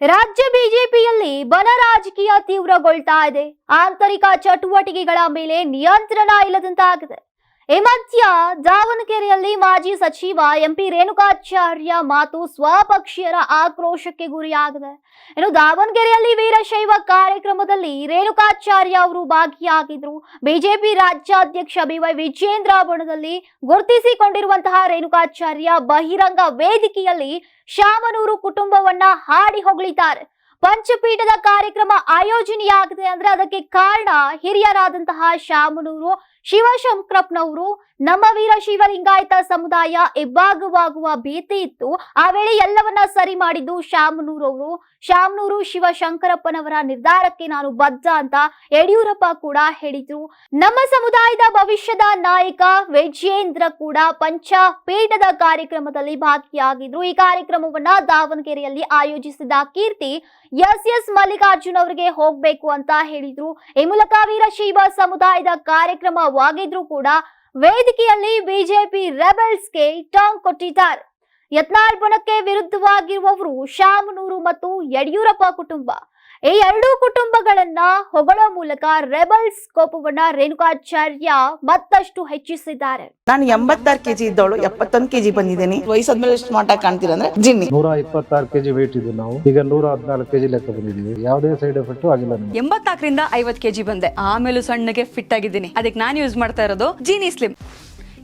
ರಾಜ್ಯ ಬಿಜೆಪಿಯಲ್ಲಿ ಬಲ ರಾಜಕೀಯ ತೀವ್ರಗೊಳ್ತಾ ಇದೆ. ಆಂತರಿಕ ಚಟುವಟಿಕೆಗಳ ಮೇಲೆ ನಿಯಂತ್ರಣ ಇಲ್ಲದಂತಾಗಿದೆ. ಈ ಮಧ್ಯ ದಾವಣಗೆರೆಯಲ್ಲಿ ಮಾಜಿ ಸಚಿವ ಎಂಪಿ ರೇಣುಕಾಚಾರ್ಯ ಮಾತು ಸ್ವಪಕ್ಷೀಯರ ಆಕ್ರೋಶಕ್ಕೆ ಗುರಿಯಾಗಿದೆ. ಇನ್ನು ದಾವಣಗೆರೆಯಲ್ಲಿ ವೀರಶೈವ ಕಾರ್ಯಕ್ರಮದಲ್ಲಿ ರೇಣುಕಾಚಾರ್ಯ ಅವರು ಭಾಗಿಯಾಗಿದ್ರು. ಬಿಜೆಪಿ ರಾಜ್ಯಾಧ್ಯಕ್ಷ ಬಿವೈ ವಿಜೇಂದ್ರ ಬಣದಲ್ಲಿ ಗುರುತಿಸಿಕೊಂಡಿರುವಂತಹ ರೇಣುಕಾಚಾರ್ಯ ಬಹಿರಂಗ ವೇದಿಕೆಯಲ್ಲಿ ಶಾಮನೂರು ಕುಟುಂಬವನ್ನ ಹಾಡಿ ಹೊಗಳಿದ್ದಾರೆ. ಪಂಚಪೀಠದ ಕಾರ್ಯಕ್ರಮ ಆಯೋಜನೆಯಾಗಿದೆ ಅಂದ್ರೆ ಅದಕ್ಕೆ ಕಾರಣ ಹಿರಿಯರಾದಂತಹ ಶಾಮನೂರು ಶಿವಶಂಕರಪ್ಪನವರು ನಮ್ಮ ವೀರ ಶಿವಲಿಂಗಾಯತ ಸಮುದಾಯ ಇಬ್ಬಾಗವಾಗುವ ಭೀತಿ ಇತ್ತು. ಆ ವೇಳೆ ಎಲ್ಲವನ್ನ ಸರಿ ಮಾಡಿದ್ದು ಶಾಮನೂರವರು. ಶಾಮನೂರು ಶಿವಶಂಕರಪ್ಪನವರ ನಿರ್ಧಾರಕ್ಕೆ ನಾನು ಬದ್ಧ ಅಂತ ಯಡಿಯೂರಪ್ಪ ಕೂಡ ಹೇಳಿದ್ರು. ನಮ್ಮ ಸಮುದಾಯದ ಭವಿಷ್ಯದ ನಾಯಕ ವಿಜಯೇಂದ್ರ ಕೂಡ ಪಂಚ ಪೀಠದ ಕಾರ್ಯಕ್ರಮದಲ್ಲಿ ಭಾಗಿಯಾಗಿದ್ರು. ಈ ಕಾರ್ಯಕ್ರಮವನ್ನ ದಾವಣಗೆರೆಯಲ್ಲಿ ಆಯೋಜಿಸಿದ ಕೀರ್ತಿ ಎಸ್ ಎಸ್ ಮಲ್ಲಿಕಾರ್ಜುನ್ ಅವರಿಗೆ ಹೋಗ್ಬೇಕು ಅಂತ ಹೇಳಿದ್ರು. ಈ ಮೂಲಕ ವೀರಶೈವ ಸಮುದಾಯದ ಕಾರ್ಯಕ್ರಮವಾಗಿದ್ರು ಕೂಡ ವೇದಿಕೆಯಲ್ಲಿ ಬಿಜೆಪಿ ರೆಬೆಲ್ಸ್ಗೆ ಟಾಂಗ್ ಕೊಟ್ಟಿದ್ದಾರೆ. ಯತ್ನಾಳ್ ಬಣಕ್ಕೆ ವಿರುದ್ಧವಾಗಿರುವವರು ಶಾಮನೂರು ಮತ್ತು ಯಡಿಯೂರಪ್ಪ ಕುಟುಂಬ. ಈ ಎರಡೂ ಕುಟುಂಬಗಳನ್ನ ಹೊಗಳೋ ಮೂಲಕ ರೆಬಲ್ಸ್ ಕೋಪವನ್ನ ರೇಣುಕಾಚಾರ್ಯ ಮತ್ತಷ್ಟು ಹೆಚ್ಚಿಸಿದ್ದಾರೆ. ನಾನು ಎಂಬತ್ತಾರು ಕೆಜಿ ಇದ್ದವಳು ಎಪ್ಪತ್ತೊಂದು ಕೆಜಿ ಬಂದಿದ್ದೀನಿ. ವಯಸ್ಸಾದ್ಮೇಲೆ ಸ್ಮಾರ್ಟ್ ಆಗಿ ಕಾಣ್ತೀರ ಅಂದ್ರೆ ಜಿನ್ನಿ. ನೂರ ಇಪ್ಪತ್ತಾರು ಕೆಜಿ ವೇಟ್ ಇದ್ದೀವಿ ನಾವು. ಈಗ ನೂರ ಹದಿನಾಲ್ಕು ಕೆಜಿ ಲೆಕ್ಕ ಬಂದಿದ್ದೀವಿ. ಯಾವುದೇ ಸೈಡ್ ಎಫೆಕ್ಟ್ ಆಗಿಲ್ಲ ಎಂಬತ್ನಾಲ್ಕರಿಂದ ಐವತ್ ಕೆಜಿ ಬಂದೆ. ಆಮೇಲೆ ಸಣ್ಣಗೆ ಫಿಟ್ ಆಗಿದ್ದೀನಿ. ಅದಕ್ಕೆ ನಾನು ಯೂಸ್ ಮಾಡ್ತಾ ಇರೋದು ಜೀನಿ ಸ್ಲಿಮ್